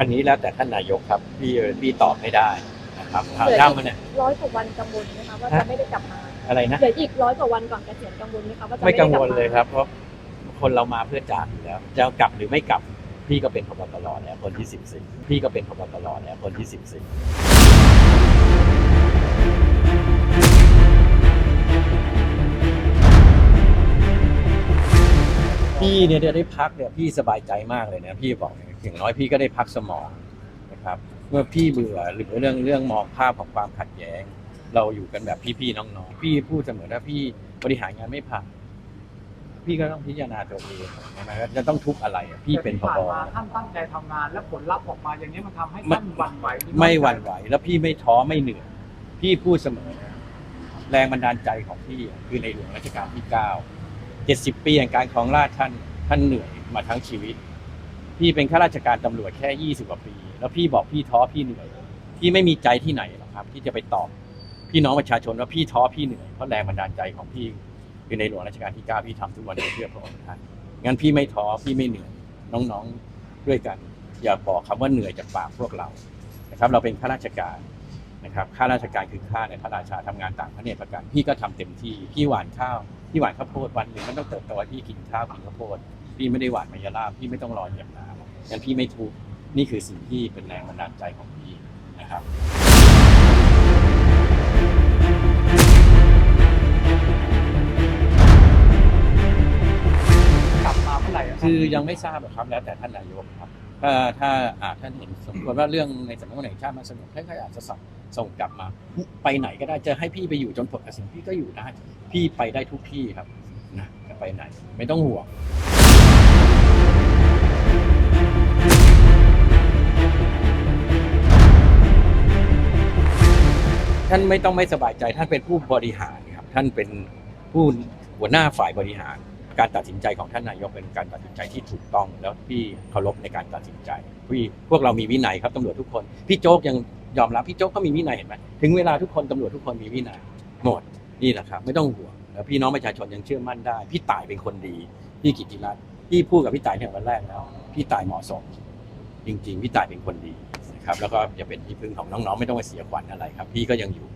อันนี้แล้วแต่ท่านนายกครับพี่พี่ตอบไม่ได้นะครับถามเหลือย้ำอีมาเนี่ยกร้อยกว่าวันกังวลไหมคะว่าฮะจะไม่ได้กลับมาอะไรนะเหลืออีกร้อยกว่าวันก่อนเกษียณกังวลไหมคะว่าจะไม่ไม่กัได้งกลับวลมาเลยครับเพราะคนเรามาเพื่อจากอยู่แล้วจะกลับหรือไม่กลับพี่ก็เป็นพบตรแล้วคนที่สิบสี่พี่ก็เป็นพบตรแล้วคนที่สิบสี่พี่เนี่ยได้พักเนี่ยพี่สบายใจมากเลยนะพี่บอกเนี่ย อย่างน้อยพี่ก็ได้พักสมองนะครับ เมื่อพี่เบื่อหรือเรื่องเรื่องมองภาพของความขัดแย้ง เราอยู่กันแบบพี่ๆน้องๆ พี่พูดเสมอถ้าพี่บริหารงานไม่ผ่านพี่ก็ต้องพิจารณาตัวเองใช่ไหมว่าจะต้องทุกข์อะไรอะพี่เป็นพแต่ที่บผ่านมาท่านตั้งใจทำงานและผลลัพธ์ออกมาอย่างนี้มันทำให้ไม่ท่านหวั่นไหวรือไม่หวั่นไหว แล้วพี่ไม่ท้อไม่เหนื่อยพี่พูดเสมอนะแรงบันดาลใจของพี่อะคือในหลวงรัชกาลที่เก้าเจ็ดสิบปีแห่งการของราชย์ท่านท่านเหนื่อยมาทั้งชีวิต พี่เป็นข้าราชการตำรวจแค่ยี่สิบกว่าปี แล้วพี่บอกพี่ท้อพี่เหนื่อยพี่ไม่มีใจที่ไหนหรอกครับ ที่จะไปตอบพี่น้องประชาชนว่าพี่ท้อพี่เหนื่อยเพราะแรงบันดาลใจของพี่คือในหลวงรัชกาลที่เก้าพี่ทำทุกวันนี้เพื่อพระองค์ท่านงั้นพี่ไม่ท้อพี่ไม่เหนื่อยน้องๆด้วยกัน อย่าบอกคำว่าเหนื่อยจากปากพวกเรานะครับ เราเป็นข้าราชการนะครับข้าราชการคือข้าในพระราชาทำงานต่างพระเนตรประกันพี่ก็ทำเต็มที่พี่หวานข้าวพี่หวานข้าวโพดวันหนึ่งมันต้องเติบโตพี่กินข้าวกินข้าวโพด พี่ไม่ได้หว่านมายาลาบพี่ไม่ต้องรอเหยียบน้ำงั้นพี่ไม่ทุกข์นี่คือสิ่งที่เป็นแรงบันดาลใจของพี่นะครับกลับมาเมื่อไหร่อะรับคือยังไม่ทราบหรอกครับแล้วแต่ท่านนายกครับถ้าถ้าอาท่านเห็นสมควรว่าเรื่องในสำนักงานแห่งชาติมันสนุกท่านก็อาจจะส่งส่งกลับมา ไปไหนก็ได้จะให้พี่ไปอยู่จนปลดเกษียณพี่ก็อยู่ได้พี่ไปได้ทุกที่ครับนะจะไปไหน ไม่ต้องห่วง ท่านไม่ต้องไม่สบายใจ ท่านเป็นผู้บริหารครับท่านเป็นผู้หัวหน้าฝ่ายบริหาร การตัดสินใจของท่านนายกเป็นการตัดสินใจที่ถูกต้อง แล้วพี่เคารพในการตัดสินใจพี่พวกเรามีวินัยครับตำรวจทุกคนพี่โจ๊กยังยอมรับพี่โจ๊กก็มีวินัยเห็นไหมถึงเวลาทุกคนตำรวจทุกคนมีวินัยหมดนี่แหละครับไม่ต้องห่วงแล้วพี่น้องประชาชนยังเชื่อมั่นได้ พี่ต่ายเป็นคนดีพี่กิติรัตน์พี่พูดกับพี่ต่ายเนี่ยวันแรกแล้ว พี่ต่ายเหมาะสม จริง ๆ พี่ต่ายเป็นคนดี ครับแล้วก็จะเป็นที่พึ่งของน้องๆ ไม่ต้องไปเสียขวัญอะไรครับ พี่ก็ยังอยู่